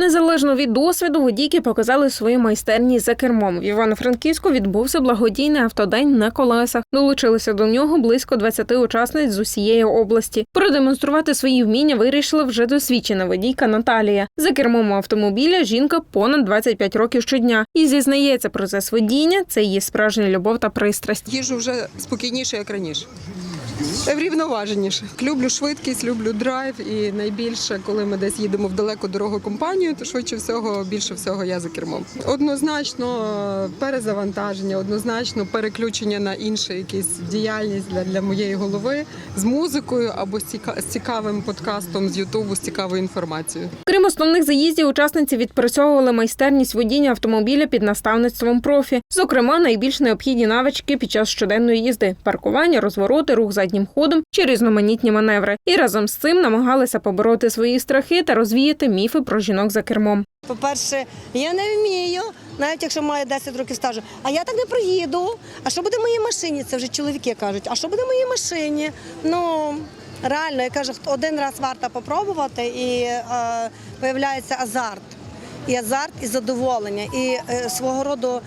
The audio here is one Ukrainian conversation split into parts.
Незалежно від досвіду, водійки показали свої майстерні за кермом. В Івано-Франківську відбувся благодійний автодень на колесах. Долучилися до нього близько 20 учасниць з усієї області. Продемонструвати свої вміння вирішила вже досвідчена водійка Наталія. За кермом автомобіля жінка понад 25 років щодня і зізнається, процес водіння це її справжня любов та пристрасть. Їжу вже спокійніше, як раніше. Врівноваженіше. Люблю швидкість, люблю драйв, і найбільше, коли ми десь їдемо в далеку дорогу компанію, то швидше всього, більше всього я за кермом. Однозначно перезавантаження, однозначно переключення на іншу якусь діяльність для, для моєї голови з музикою або з ціка- з цікавим подкастом з Ютубу, з цікавою інформацією. Крім основних заїздів, учасниці відпрацьовували майстерність водіння автомобіля під наставництвом профі. Зокрема, найбільш необхідні навички під час щоденної їзди: паркування, розвороти, рух заднім ходом чи різноманітні маневри. І разом з цим намагалися побороти свої страхи та розвіяти міфи про жінок за кермом. По-перше, я не вмію, навіть якщо маю 10 років стажу. А я так не проїду. А що буде в моїй машині? Це вже чоловіки кажуть. А що буде в моїй машині? Ну реально, я кажу, один раз варто попробувати, і е, виявляється азарт. І азарт, і задоволення. І е, свого роду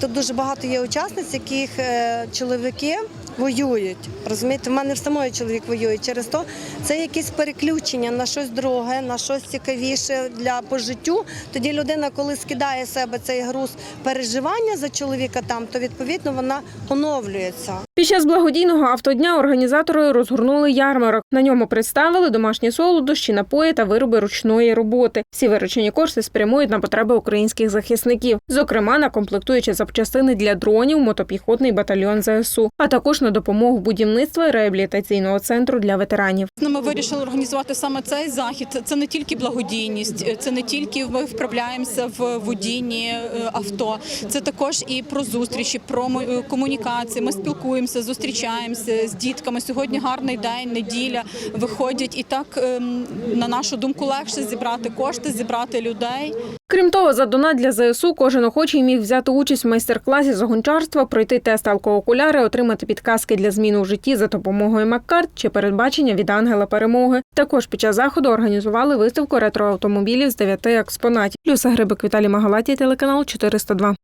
тут дуже багато є учасниць, яких е, чоловіки воюють. Розумієте, в мене в самої чоловік воює. Через то це якісь переключення на щось друге, на щось цікавіше для по життю. Тоді людина, коли скидає себе цей груз переживання за чоловіка там, то відповідно вона оновлюється. Під час благодійного автодня організатори розгорнули ярмарок. На ньому представили домашні солодощі, напої та вироби ручної роботи. Всі виручені кошти спрямують на потреби українських захисників, зокрема на комплектуючі запчастини для дронів, мотопіхотний батальйон ЗСУ, а також на допомогу будівництва реабілітаційного центру для ветеранів. Ну, Ми вирішили організувати саме цей захід. Це не тільки благодійність, це не тільки ми вправляємося в водінні е, авто. Це також і про зустрічі, про е, комунікації. Ми спілкуємося, зустрічаємося з дітками. Сьогодні гарний день, неділя. Виходять і так, ем, на нашу думку, легше зібрати кошти, зібрати людей. Крім того, за донат для ЗСУ кожен охочий міг взяти участь в майстер-класі з гончарства, пройти тест алкоокуляри, отримати підказки для зміни у житті за допомогою Маккарт чи передбачення від ангела перемоги. Також під час заходу організували виставку ретроавтомобілів з дев'яти експонатів. Люся Грибик, Віталій Магалаті, телеканал 402.